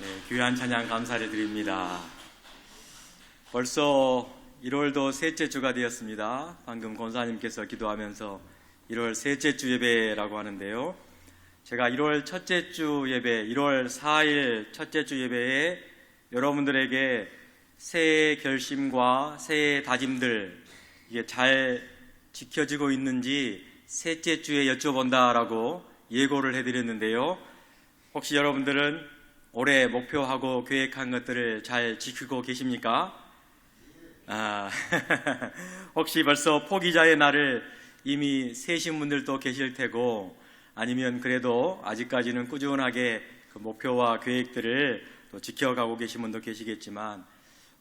네, 귀한 찬양 감사를 드립니다. 벌써 1월도 셋째 주가 되었습니다. 방금 권사님께서 기도하면서 1월 셋째 주 예배라고 하는데요. 제가 1월 첫째 주 예배, 1월 4일 첫째 주 예배에 여러분들에게 새해 결심과 새해 다짐들 이게 잘 지켜지고 있는지 셋째 주에 여쭤본다라고 예고를 해드렸는데요. 혹시 여러분들은 올해 목표하고 계획한 것들을 잘 지키고 계십니까? 아, 혹시 벌써 포기자의 날을 이미 세신 분들도 계실 테고 아니면 그래도 아직까지는 꾸준하게 그 목표와 계획들을 또 지켜가고 계신 분도 계시겠지만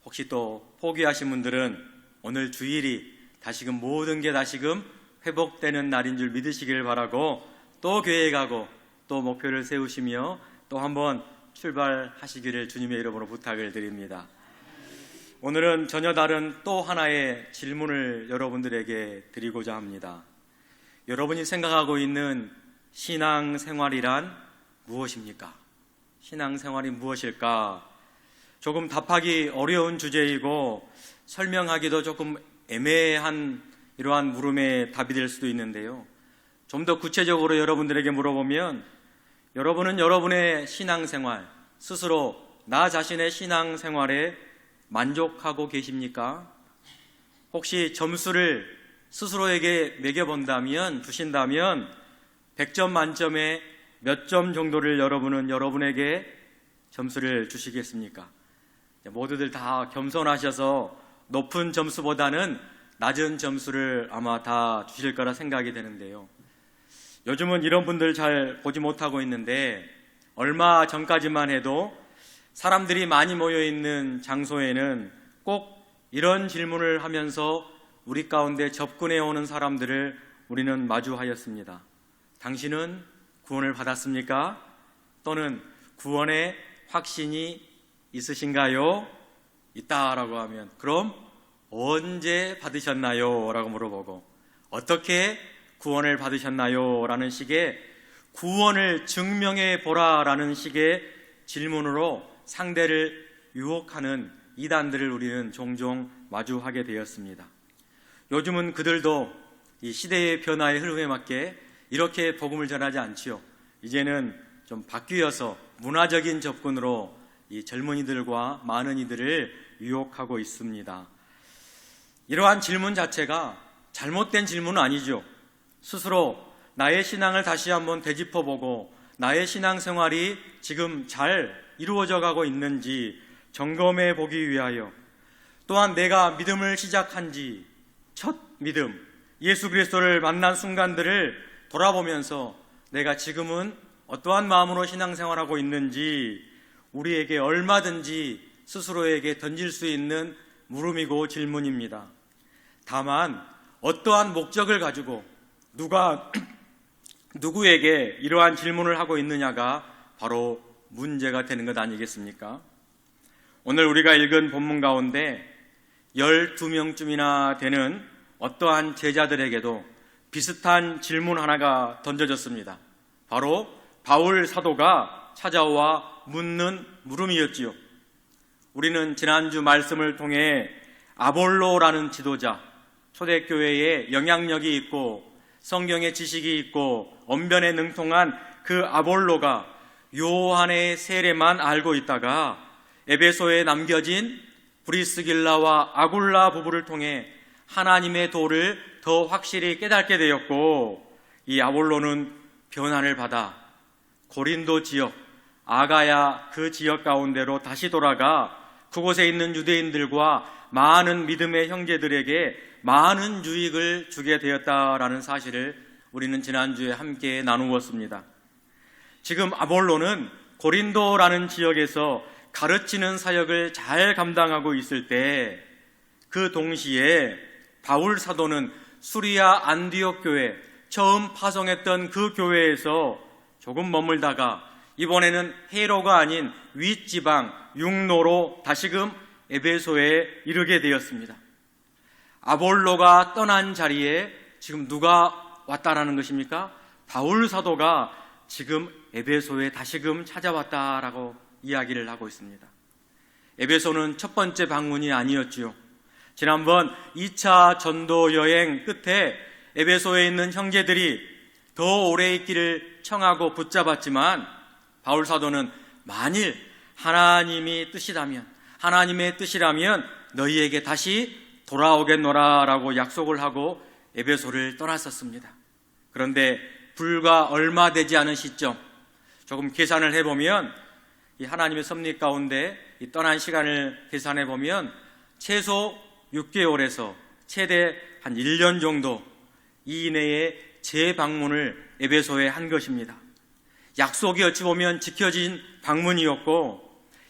혹시 또 포기하신 분들은 오늘 주일이 다시금 모든 게 다시금 회복되는 날인 줄 믿으시길 바라고 또 계획하고 또 목표를 세우시며 또 한번 출발하시기를 주님의 이름으로 부탁을 드립니다. 오늘은 전혀 다른 또 하나의 질문을 여러분들에게 드리고자 합니다. 여러분이 생각하고 있는 신앙 생활이란 무엇입니까? 신앙 생활이 무엇일까? 조금 답하기 어려운 주제이고 설명하기도 조금 애매한 이러한 물음의 답이 될 수도 있는데요. 좀 더 구체적으로 여러분들에게 물어보면 여러분은 여러분의 신앙생활 스스로 나 자신의 신앙생활에 만족하고 계십니까? 혹시 점수를 스스로에게 매겨본다면 주신다면 100점 만점에 몇 점 정도를 여러분은 여러분에게 점수를 주시겠습니까? 모두들 다 겸손하셔서 높은 점수보다는 낮은 점수를 아마 다 주실 거라 생각이 되는데요. 요즘은 이런 분들 잘 보지 못하고 있는데 얼마 전까지만 해도 사람들이 많이 모여 있는 장소에는 꼭 이런 질문을 하면서 우리 가운데 접근해 오는 사람들을 우리는 마주하였습니다. 당신은 구원을 받았습니까? 또는 구원의 확신이 있으신가요? 있다라고 하면 그럼 언제 받으셨나요? 라고 물어보고 어떻게 구원을 받으셨나요? 라는 식의 구원을 증명해 보라라는 식의 질문으로 상대를 유혹하는 이단들을 우리는 종종 마주하게 되었습니다. 요즘은 그들도 이 시대의 변화의 흐름에 맞게 이렇게 복음을 전하지 않지요. 이제는 좀 바뀌어서 문화적인 접근으로 이 젊은이들과 많은 이들을 유혹하고 있습니다. 이러한 질문 자체가 잘못된 질문은 아니죠. 스스로 나의 신앙을 다시 한번 되짚어보고 나의 신앙생활이 지금 잘 이루어져 가고 있는지 점검해 보기 위하여 또한 내가 믿음을 시작한 지 첫 믿음, 예수 그리스도를 만난 순간들을 돌아보면서 내가 지금은 어떠한 마음으로 신앙생활하고 있는지 우리에게 얼마든지 스스로에게 던질 수 있는 물음이고 질문입니다. 다만 어떠한 목적을 가지고 누가 누구에게 이러한 질문을 하고 있느냐가 바로 문제가 되는 것 아니겠습니까? 오늘 우리가 읽은 본문 가운데 12명쯤이나 되는 어떠한 제자들에게도 비슷한 질문 하나가 던져졌습니다. 바로 바울 사도가 찾아와 묻는 물음이었지요. 우리는 지난주 말씀을 통해 아볼로라는 지도자, 초대교회에 영향력이 있고 성경의 지식이 있고 언변에 능통한 그 아볼로가 요한의 세례만 알고 있다가 에베소에 남겨진 브리스길라와 아굴라 부부를 통해 하나님의 도를 더 확실히 깨닫게 되었고 이 아볼로는 변화를 받아 고린도 지역 아가야 그 지역 가운데로 다시 돌아가 그곳에 있는 유대인들과 많은 믿음의 형제들에게 많은 유익을 주게 되었다라는 사실을 우리는 지난주에 함께 나누었습니다. 지금 아볼로는 고린도라는 지역에서 가르치는 사역을 잘 감당하고 있을 때 그 동시에 바울 사도는 수리아 안디옥 교회 처음 파송했던 그 교회에서 조금 머물다가 이번에는 헤로가 아닌 윗지방 육로로 다시금 에베소에 이르게 되었습니다. 아볼로가 떠난 자리에 지금 누가 왔다라는 것입니까? 바울 사도가 지금 에베소에 다시금 찾아왔다라고 이야기를 하고 있습니다. 에베소는 첫 번째 방문이 아니었지요. 지난번 2차 전도 여행 끝에 에베소에 있는 형제들이 더 오래 있기를 청하고 붙잡았지만 바울 사도는 만일 하나님이 뜻이라면 하나님의 뜻이라면 너희에게 다시 돌아오겠노라라고 약속을 하고 에베소를 떠났었습니다. 그런데 불과 얼마 되지 않은 시점 조금 계산을 해보면 이 하나님의 섭리 가운데 이 떠난 시간을 계산해 보면 최소 6개월에서 최대 한 1년 정도 이내에 재방문을 에베소에 한 것입니다. 약속이 어찌 보면 지켜진 방문이었고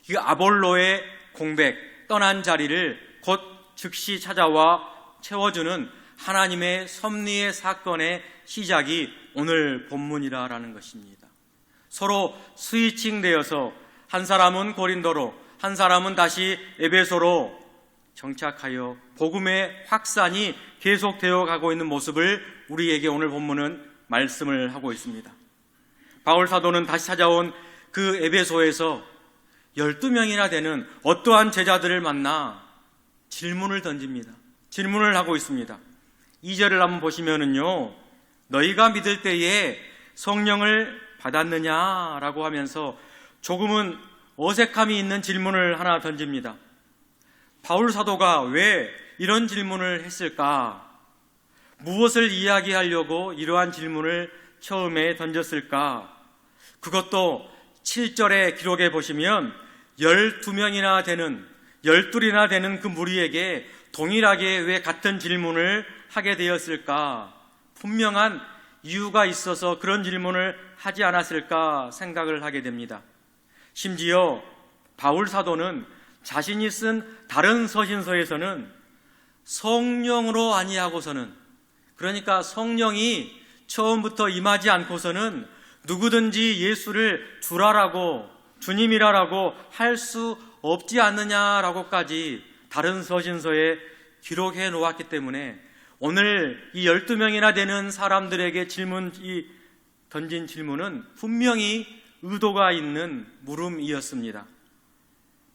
이 아볼로의 공백, 떠난 자리를 곧 즉시 찾아와 채워주는 하나님의 섭리의 사건의 시작이 오늘 본문이라라는 것입니다. 서로 스위칭 되어서 한 사람은 고린도로, 한 사람은 다시 에베소로 정착하여 복음의 확산이 계속되어 가고 있는 모습을 우리에게 오늘 본문은 말씀을 하고 있습니다. 바울 사도는 다시 찾아온 그 에베소에서 12명이나 되는 어떠한 제자들을 만나 질문을 던집니다. 질문을 하고 있습니다. 2절을 한번 보시면은요, 너희가 믿을 때에 성령을 받았느냐라고 하면서 조금은 어색함이 있는 질문을 하나 던집니다. 바울 사도가 왜 이런 질문을 했을까? 무엇을 이야기하려고 이러한 질문을 처음에 던졌을까? 그것도 7절의 기록에 보시면 12명이나 되는, 12이나 되는 그 무리에게 동일하게 왜 같은 질문을 하게 되었을까? 분명한 이유가 있어서 그런 질문을 하지 않았을까 생각을 하게 됩니다. 심지어 바울 사도는 자신이 쓴 다른 서신서에서는 성령으로 아니하고서는 그러니까 성령이 처음부터 임하지 않고서는 누구든지 예수를 주라라고 주님이라라고 할 수 없지 않느냐라고까지 다른 서신서에 기록해 놓았기 때문에 오늘 이 12명이나 되는 사람들에게 질문, 이 던진 질문은 분명히 의도가 있는 물음이었습니다.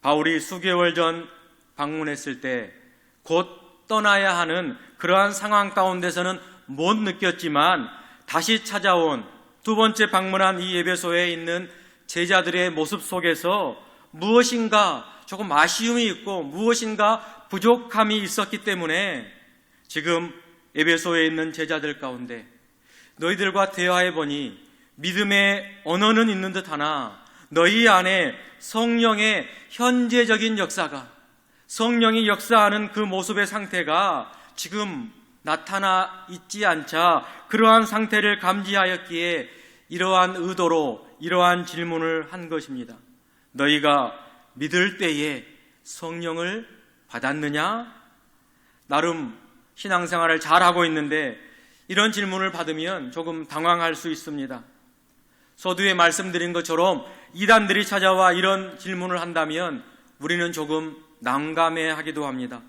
바울이 수개월 전 방문했을 때 곧 떠나야 하는 그러한 상황 가운데서는 못 느꼈지만 다시 찾아온 두 번째 방문한 이 예배소에 있는 제자들의 모습 속에서 무엇인가 조금 아쉬움이 있고 무엇인가 부족함이 있었기 때문에 지금 예배소에 있는 제자들 가운데 너희들과 대화해 보니 믿음의 언어는 있는 듯 하나 너희 안에 성령의 현재적인 역사가 성령이 역사하는 그 모습의 상태가 지금 나타나 있지 않자 그러한 상태를 감지하였기에 이러한 의도로 이러한 질문을 한 것입니다. 너희가 믿을 때에 성령을 받았느냐? 나름 신앙생활을 잘하고 있는데 이런 질문을 받으면 조금 당황할 수 있습니다. 서두에 말씀드린 것처럼 이단들이 찾아와 이런 질문을 한다면 우리는 조금 난감해 하기도 합니다.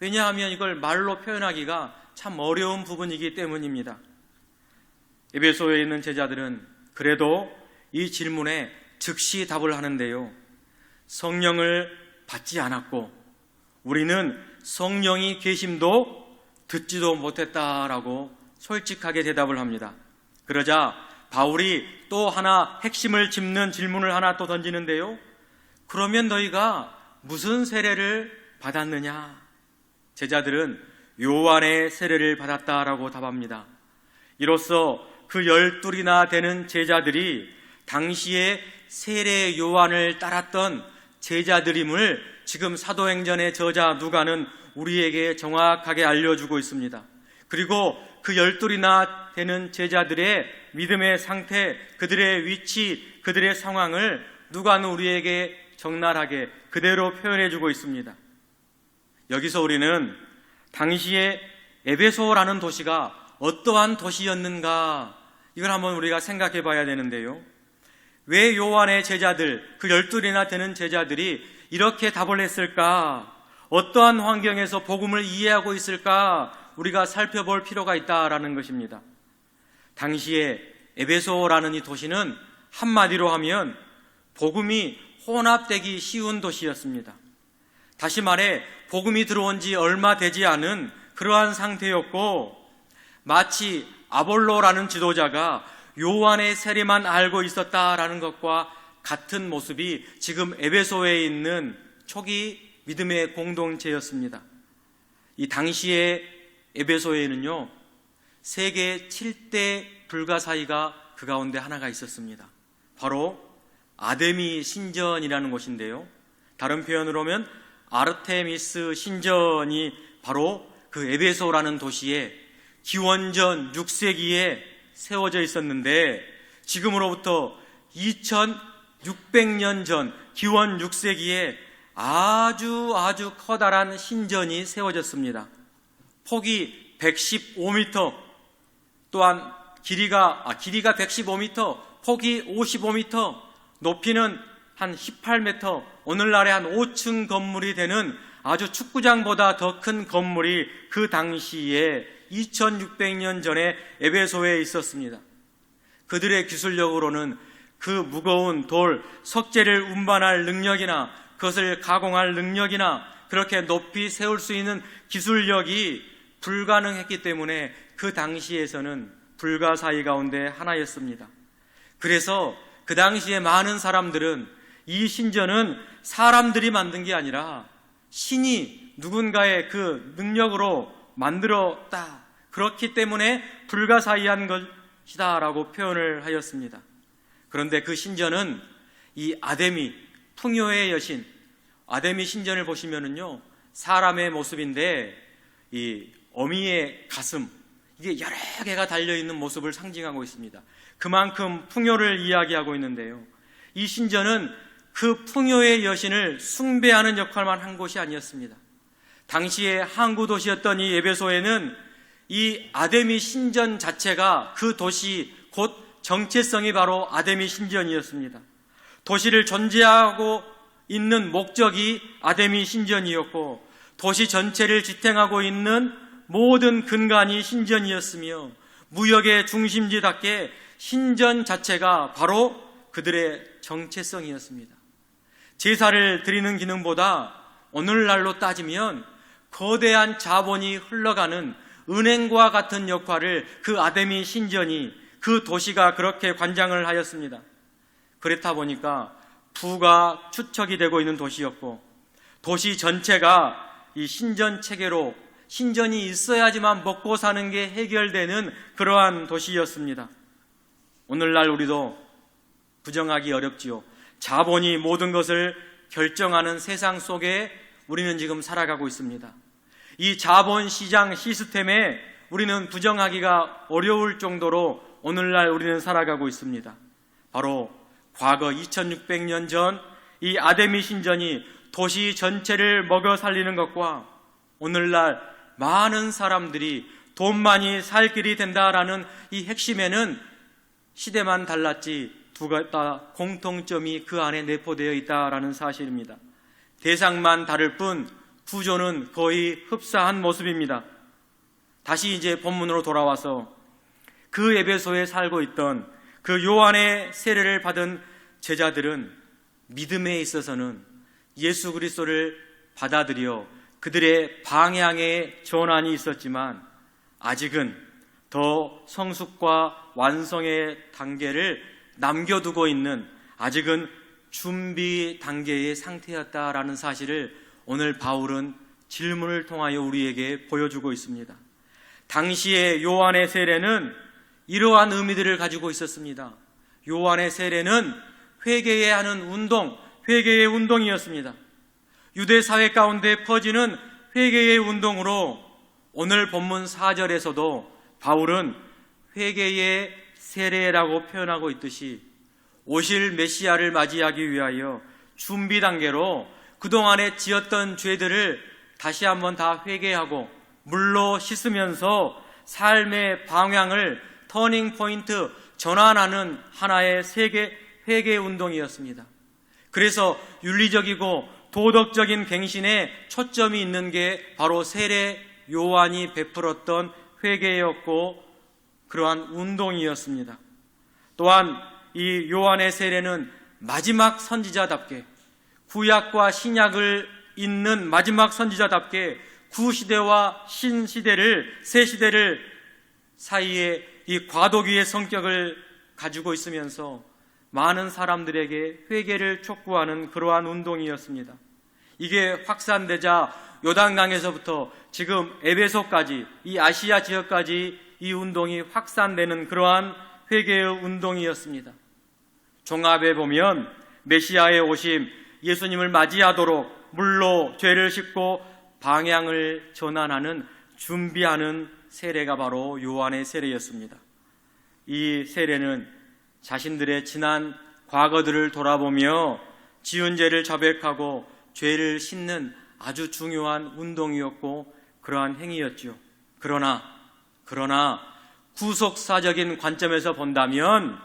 왜냐하면 이걸 말로 표현하기가 참 어려운 부분이기 때문입니다. 에베소에 있는 제자들은 그래도 이 질문에 즉시 답을 하는데요. 성령을 받지 않았고 우리는 성령이 계심도 듣지도 못했다라고 솔직하게 대답을 합니다. 그러자 바울이 또 하나 핵심을 짚는 질문을 하나 또 던지는데요. 그러면 너희가 무슨 세례를 받았느냐? 제자들은 요한의 세례를 받았다라고 답합니다. 이로써 그 열둘이나 되는 제자들이 당시에 세례 요한을 따랐던 제자들임을 지금 사도행전의 저자 누가는 우리에게 정확하게 알려주고 있습니다. 그리고 그 열둘이나 되는 제자들의 믿음의 상태, 그들의 위치, 그들의 상황을 누가는 우리에게 적나라하게 그대로 표현해 주고 있습니다. 여기서 우리는 당시에 에베소라는 도시가 어떠한 도시였는가 이걸 한번 우리가 생각해 봐야 되는데요. 왜 요한의 제자들, 그 열둘이나 되는 제자들이 이렇게 답을 했을까? 어떠한 환경에서 복음을 이해하고 있을까? 우리가 살펴볼 필요가 있다라는 것입니다. 당시에 에베소라는 이 도시는 한마디로 하면 복음이 혼합되기 쉬운 도시였습니다. 다시 말해 복음이 들어온 지 얼마 되지 않은 그러한 상태였고 마치 아볼로라는 지도자가 요한의 세례만 알고 있었다라는 것과 같은 모습이 지금 에베소에 있는 초기 믿음의 공동체였습니다. 이 당시에 에베소에는요, 세계 7대 불가사의가 그 가운데 하나가 있었습니다. 바로 아데미 신전이라는 곳인데요. 다른 표현으로 하면 아르테미스 신전이 바로 그 에베소라는 도시에 기원전 6세기에 세워져 있었는데 지금으로부터 2600년 전 기원 6세기에 아주 아주 커다란 신전이 세워졌습니다. 폭이 115m 또한 길이가 아, 길이가 115m, 폭이 55m, 높이는 한 18m, 오늘날의 한 5층 건물이 되는 아주 축구장보다 더 큰 건물이 그 당시에 2600년 전에 에베소에 있었습니다. 그들의 기술력으로는 그 무거운 돌, 석재를 운반할 능력이나 그것을 가공할 능력이나 그렇게 높이 세울 수 있는 기술력이 불가능했기 때문에 그 당시에서는 불가사의 가운데 하나였습니다. 그래서 그 당시에 많은 사람들은 이 신전은 사람들이 만든 게 아니라 신이 누군가의 그 능력으로 만들었다. 그렇기 때문에 불가사의한 것이다라고 표현을 하였습니다. 그런데 그 신전은 이 아데미 풍요의 여신 아데미 신전을 보시면은요 사람의 모습인데 이 어미의 가슴 이게 여러 개가 달려 있는 모습을 상징하고 있습니다. 그만큼 풍요를 이야기하고 있는데요. 이 신전은 그 풍요의 여신을 숭배하는 역할만 한 곳이 아니었습니다. 당시에 항구 도시였던 이 에베소에는 이 아데미 신전 자체가 그 도시 곧 정체성이 바로 아데미 신전이었습니다. 도시를 존재하고 있는 목적이 아데미 신전이었고 도시 전체를 지탱하고 있는 모든 근간이 신전이었으며 무역의 중심지답게 신전 자체가 바로 그들의 정체성이었습니다. 제사를 드리는 기능보다 오늘날로 따지면 거대한 자본이 흘러가는 은행과 같은 역할을 그 아데미 신전이 그 도시가 그렇게 관장을 하였습니다. 그렇다 보니까 부가 추척이 되고 있는 도시였고 도시 전체가 이 신전 체계로 신전이 있어야지만 먹고 사는 게 해결되는 그러한 도시였습니다. 오늘날 우리도 부정하기 어렵지요. 자본이 모든 것을 결정하는 세상 속에 우리는 지금 살아가고 있습니다. 이 자본 시장 시스템에 우리는 부정하기가 어려울 정도로 오늘날 우리는 살아가고 있습니다. 바로 과거 2600년 전 이 아데미 신전이 도시 전체를 먹여 살리는 것과 오늘날 많은 사람들이 돈만이 살 길이 된다라는 이 핵심에는 시대만 달랐지 두 가지 다 공통점이 그 안에 내포되어 있다라는 사실입니다. 대상만 다를 뿐 구조는 거의 흡사한 모습입니다. 다시 이제 본문으로 돌아와서 그 에베소에 살고 있던 그 요한의 세례를 받은 제자들은 믿음에 있어서는 예수 그리스도를 받아들여 그들의 방향에 전환이 있었지만 아직은 더 성숙과 완성의 단계를 남겨두고 있는 아직은 준비 단계의 상태였다라는 사실을 오늘 바울은 질문을 통하여 우리에게 보여주고 있습니다. 당시의 요한의 세례는 이러한 의미들을 가지고 있었습니다. 요한의 세례는 회개에 하는 운동, 회개의 운동이었습니다. 유대 사회 가운데 퍼지는 회개의 운동으로 오늘 본문 4절에서도 바울은 회개의 세례라고 표현하고 있듯이 오실 메시아를 맞이하기 위하여 준비 단계로 그동안에 지었던 죄들을 다시 한번 다 회개하고 물로 씻으면서 삶의 방향을 터닝 포인트 전환하는 하나의 세계 회개 운동이었습니다. 그래서 윤리적이고 도덕적인 갱신에 초점이 있는 게 바로 세례 요한이 베풀었던 회개였고 그러한 운동이었습니다. 또한 이 요한의 세례는 마지막 선지자답게 구약과 신약을 잇는 마지막 선지자답게 구시대와 신시대를 새 시대를 사이에 이 과도기의 성격을 가지고 있으면서 많은 사람들에게 회개를 촉구하는 그러한 운동이었습니다. 이게 확산되자 요단강에서부터 지금 에베소까지 이 아시아 지역까지 이 운동이 확산되는 그러한 회개의 운동이었습니다. 종합에 보면 메시아의 오심, 예수님을 맞이하도록 물로 죄를 씻고 방향을 전환하는 준비하는 세례가 바로 요한의 세례였습니다. 이 세례는 자신들의 지난 과거들을 돌아보며 지은 죄를 자백하고 죄를 씻는 아주 중요한 운동이었고 그러한 행위였지요. 그러나 그러나 구속사적인 관점에서 본다면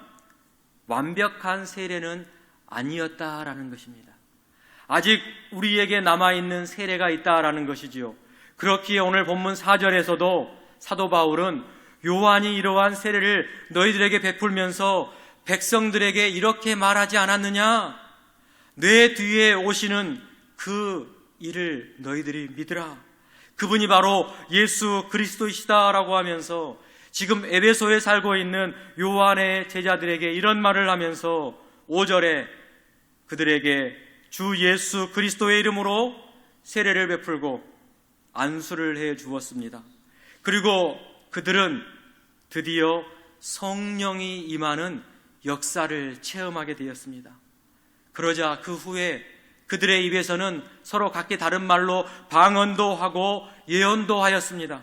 완벽한 세례는 아니었다라는 것입니다. 아직 우리에게 남아있는 세례가 있다라는 것이지요. 그렇기에 오늘 본문 4절에서도 사도 바울은 요한이 이러한 세례를 너희들에게 베풀면서 백성들에게 이렇게 말하지 않았느냐? 내 뒤에 오시는 그 일을 너희들이 믿으라. 그분이 바로 예수 그리스도이시다라고 하면서 지금 에베소에 살고 있는 요한의 제자들에게 이런 말을 하면서 5절에 그들에게 주 예수 그리스도의 이름으로 세례를 베풀고 안수를 해 주었습니다. 그리고 그들은 드디어 성령이 임하는 역사를 체험하게 되었습니다. 그러자 그 후에 그들의 입에서는 서로 각기 다른 말로 방언도 하고 예언도 하였습니다.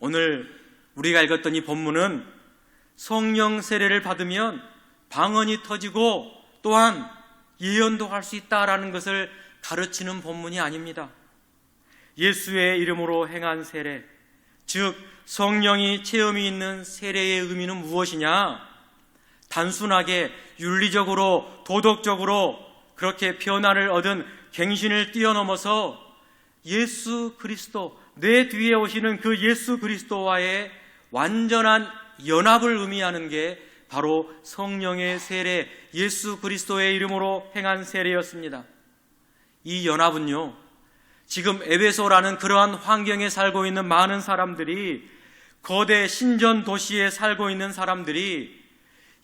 오늘 우리가 읽었던 이 본문은 성령 세례를 받으면 방언이 터지고 또한 예언도 할 수 있다라는 것을 가르치는 본문이 아닙니다. 예수의 이름으로 행한 세례, 즉 성령이 체험이 있는 세례의 의미는 무엇이냐? 단순하게 윤리적으로 도덕적으로 그렇게 변화를 얻은 갱신을 뛰어넘어서 예수 그리스도 내 뒤에 오시는 그 예수 그리스도와의 완전한 연합을 의미하는 게 바로 성령의 세례 예수 그리스도의 이름으로 행한 세례였습니다. 이 연합은요. 지금 에베소라는 그러한 환경에 살고 있는 많은 사람들이 거대 신전 도시에 살고 있는 사람들이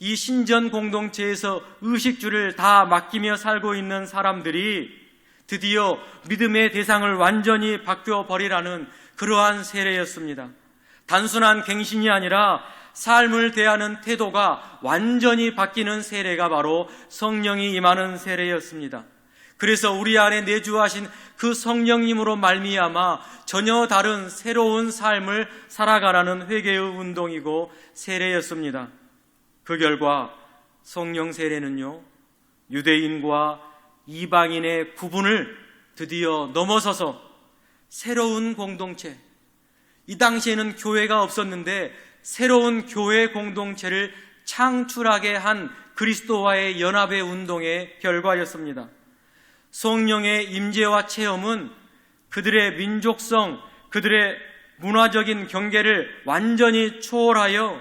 이 신전 공동체에서 의식주를 다 맡기며 살고 있는 사람들이 드디어 믿음의 대상을 완전히 바뀌어 버리라는 그러한 세례였습니다. 단순한 갱신이 아니라 삶을 대하는 태도가 완전히 바뀌는 세례가 바로 성령이 임하는 세례였습니다. 그래서 우리 안에 내주하신 그 성령님으로 말미암아 전혀 다른 새로운 삶을 살아가라는 회개의 운동이고 세례였습니다. 그 결과 성령 세례는요, 유대인과 이방인의 구분을 드디어 넘어서서 새로운 공동체, 이 당시에는 교회가 없었는데 새로운 교회 공동체를 창출하게 한 그리스도와의 연합의 운동의 결과였습니다. 성령의 임재와 체험은 그들의 민족성, 그들의 문화적인 경계를 완전히 초월하여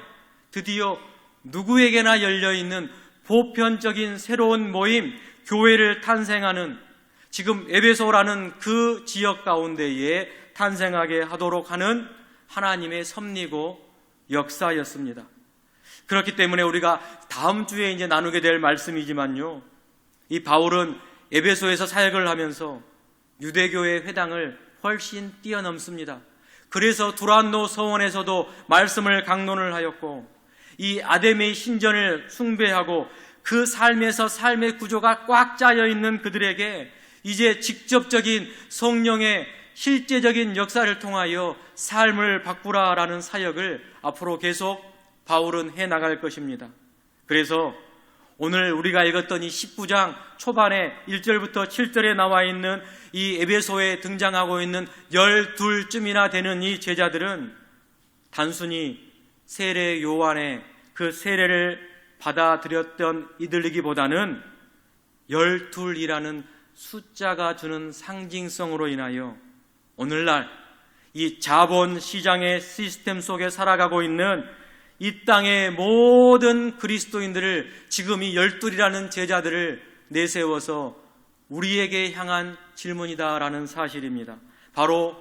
드디어 누구에게나 열려 있는 보편적인 새로운 모임, 교회를 탄생하는 지금 에베소라는 그 지역 가운데에 탄생하게 하도록 하는 하나님의 섭리고 역사였습니다. 그렇기 때문에 우리가 다음 주에 이제 나누게 될 말씀이지만요. 이 바울은 에베소에서 사역을 하면서 유대교의 회당을 훨씬 뛰어넘습니다. 그래서 두란노 서원에서도 말씀을 강론을 하였고 이 아데메의 신전을 숭배하고 그 삶에서 삶의 구조가 꽉 짜여 있는 그들에게 이제 직접적인 성령의 실제적인 역사를 통하여 삶을 바꾸라라는 사역을 앞으로 계속 바울은 해 나갈 것입니다. 그래서 오늘 우리가 읽었던 이 19장 초반에 1절부터 7절에 나와 있는 이 에베소에 등장하고 있는 12쯤이나 되는 이 제자들은 단순히 세례 요한의 그 세례를 받아들였던 이들이기보다는 열둘이라는 숫자가 주는 상징성으로 인하여 오늘날 이 자본 시장의 시스템 속에 살아가고 있는 이 땅의 모든 그리스도인들을 지금 이 열둘이라는 제자들을 내세워서 우리에게 향한 질문이다라는 사실입니다. 바로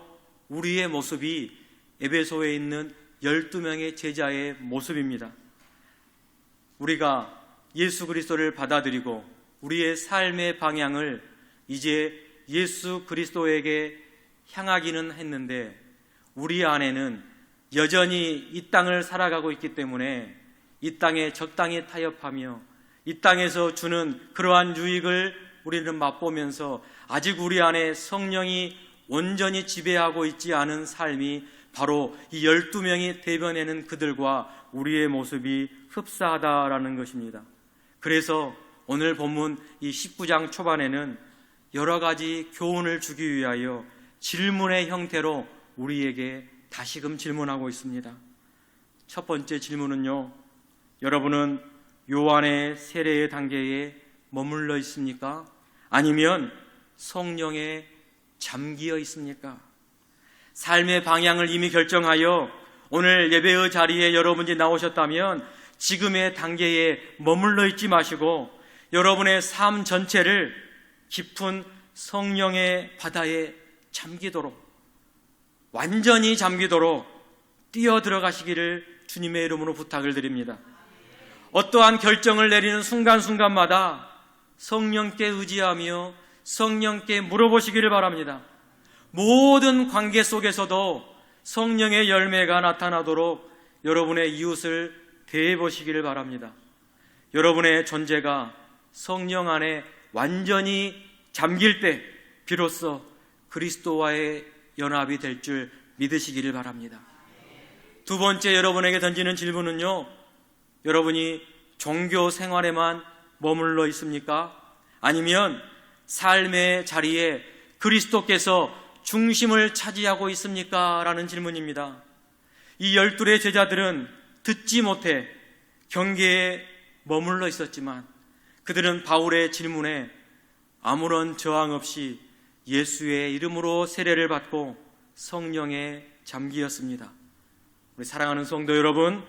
우리의 모습이 에베소에 있는 12명의 제자의 모습입니다. 우리가 예수 그리스도를 받아들이고 우리의 삶의 방향을 이제 예수 그리스도에게 향하기는 했는데 우리 안에는 여전히 이 땅을 살아가고 있기 때문에 이 땅에 적당히 타협하며 이 땅에서 주는 그러한 유익을 우리는 맛보면서 아직 우리 안에 성령이 온전히 지배하고 있지 않은 삶이 바로 이 12명이 대변하는 그들과 우리의 모습이 흡사하다라는 것입니다. 그래서 오늘 본문 이 19장 초반에는 여러 가지 교훈을 주기 위하여 질문의 형태로 우리에게 다시금 질문하고 있습니다. 첫 번째 질문은요. 여러분은 요한의 세례의 단계에 머물러 있습니까? 아니면 성령에 잠기어 있습니까? 삶의 방향을 이미 결정하여 오늘 예배의 자리에 여러분이 나오셨다면 지금의 단계에 머물러 있지 마시고 여러분의 삶 전체를 깊은 성령의 바다에 잠기도록 완전히 잠기도록 뛰어 들어가시기를 주님의 이름으로 부탁을 드립니다. 어떠한 결정을 내리는 순간순간마다 성령께 의지하며 성령께 물어보시기를 바랍니다. 모든 관계 속에서도 성령의 열매가 나타나도록 여러분의 이웃을 대해 보시기를 바랍니다. 여러분의 존재가 성령 안에 완전히 잠길 때 비로소 그리스도와의 연합이 될 줄 믿으시기를 바랍니다. 두 번째 여러분에게 던지는 질문은요. 여러분이 종교 생활에만 머물러 있습니까? 아니면 삶의 자리에 그리스도께서 중심을 차지하고 있습니까? 라는 질문입니다. 이 열둘의 제자들은 듣지 못해 경계에 머물러 있었지만 그들은 바울의 질문에 아무런 저항 없이 예수의 이름으로 세례를 받고 성령에 잠기었습니다. 우리 사랑하는 성도 여러분,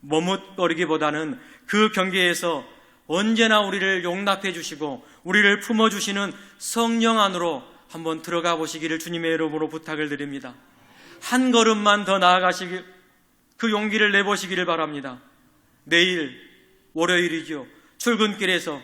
머뭇거리기보다는 그 경계에서 언제나 우리를 용납해 주시고 우리를 품어 주시는 성령 안으로 한번 들어가 보시기를 주님의 이름으로 부탁을 드립니다. 한 걸음만 더 나아가시길 그 용기를 내보시기를 바랍니다. 내일 월요일이죠. 출근길에서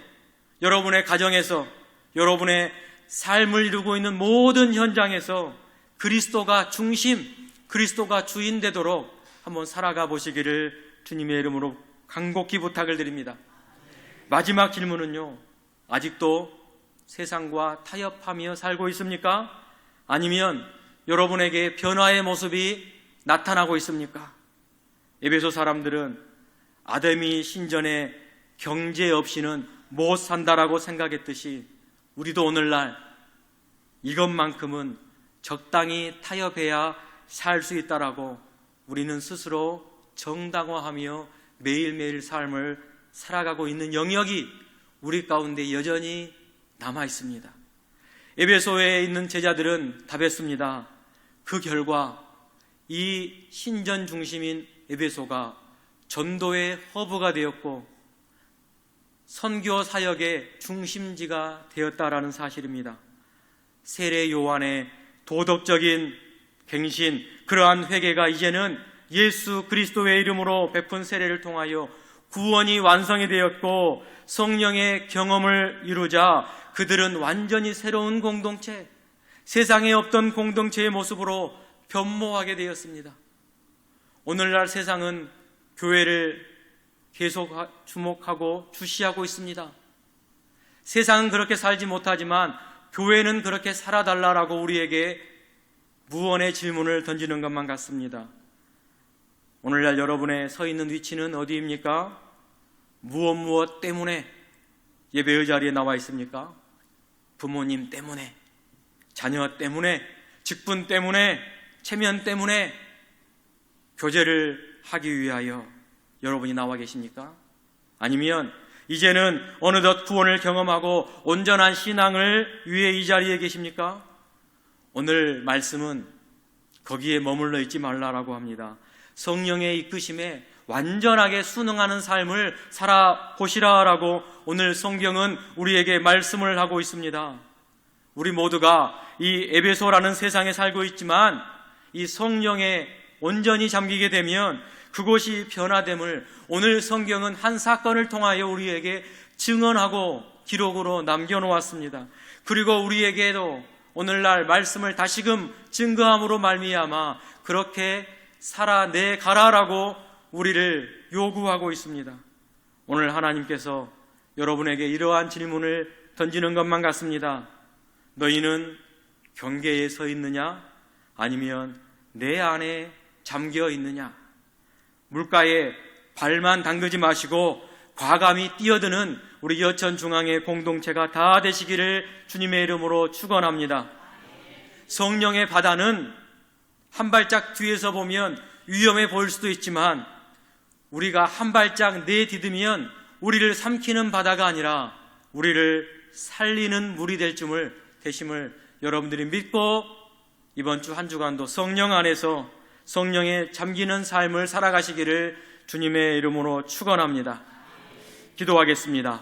여러분의 가정에서 여러분의 삶을 이루고 있는 모든 현장에서 그리스도가 중심, 그리스도가 주인 되도록 한번 살아가 보시기를 주님의 이름으로 간곡히 부탁을 드립니다. 마지막 질문은요. 아직도 세상과 타협하며 살고 있습니까? 아니면 여러분에게 변화의 모습이 나타나고 있습니까? 에베소 사람들은 아담이 신전에 경제 없이는 못 산다라고 생각했듯이 우리도 오늘날 이것만큼은 적당히 타협해야 살 수 있다라고 우리는 스스로 정당화하며 매일매일 삶을 살아가고 있는 영역이 우리 가운데 여전히 남아 있습니다. 에베소에 있는 제자들은 답했습니다. 그 결과 이 신전 중심인 에베소가 전도의 허브가 되었고 선교 사역의 중심지가 되었다라는 사실입니다. 세례 요한의 도덕적인 갱신, 그러한 회개가 이제는 예수 그리스도의 이름으로 베푼 세례를 통하여 구원이 완성이 되었고 성령의 경험을 이루자 그들은 완전히 새로운 공동체, 세상에 없던 공동체의 모습으로 변모하게 되었습니다. 오늘날 세상은 교회를 계속 주목하고 주시하고 있습니다. 세상은 그렇게 살지 못하지만 교회는 그렇게 살아달라라고 우리에게 무언의 질문을 던지는 것만 같습니다. 오늘날 여러분의 서 있는 위치는 어디입니까? 무엇 무엇 때문에 예배의 자리에 나와 있습니까? 부모님 때문에, 자녀 때문에, 직분 때문에, 체면 때문에 교제를 하기 위하여 여러분이 나와 계십니까? 아니면 이제는 어느덧 구원을 경험하고 온전한 신앙을 위해 이 자리에 계십니까? 오늘 말씀은 거기에 머물러 있지 말라라고 합니다. 성령의 이끄심에 완전하게 순응하는 삶을 살아보시라라고 오늘 성경은 우리에게 말씀을 하고 있습니다. 우리 모두가 이 에베소라는 세상에 살고 있지만 이 성령에 온전히 잠기게 되면 그곳이 변화됨을 오늘 성경은 한 사건을 통하여 우리에게 증언하고 기록으로 남겨놓았습니다. 그리고 우리에게도 오늘날 말씀을 다시금 증거함으로 말미암아 그렇게 살아내 가라라고 우리를 요구하고 있습니다. 오늘 하나님께서 여러분에게 이러한 질문을 던지는 것만 같습니다. 너희는 경계에 서 있느냐? 아니면 내 안에 잠겨 있느냐? 물가에 발만 담그지 마시고 과감히 뛰어드는 우리 여천 중앙의 공동체가 다 되시기를 주님의 이름으로 축원합니다. 성령의 바다는 한 발짝 뒤에서 보면 위험해 보일 수도 있지만 우리가 한 발짝 내디디면 우리를 삼키는 바다가 아니라 우리를 살리는 물이 될 줄을 되심을 여러분들이 믿고 이번 주 한 주간도 성령 안에서 성령에 잠기는 삶을 살아가시기를 주님의 이름으로 축원합니다. 기도하겠습니다.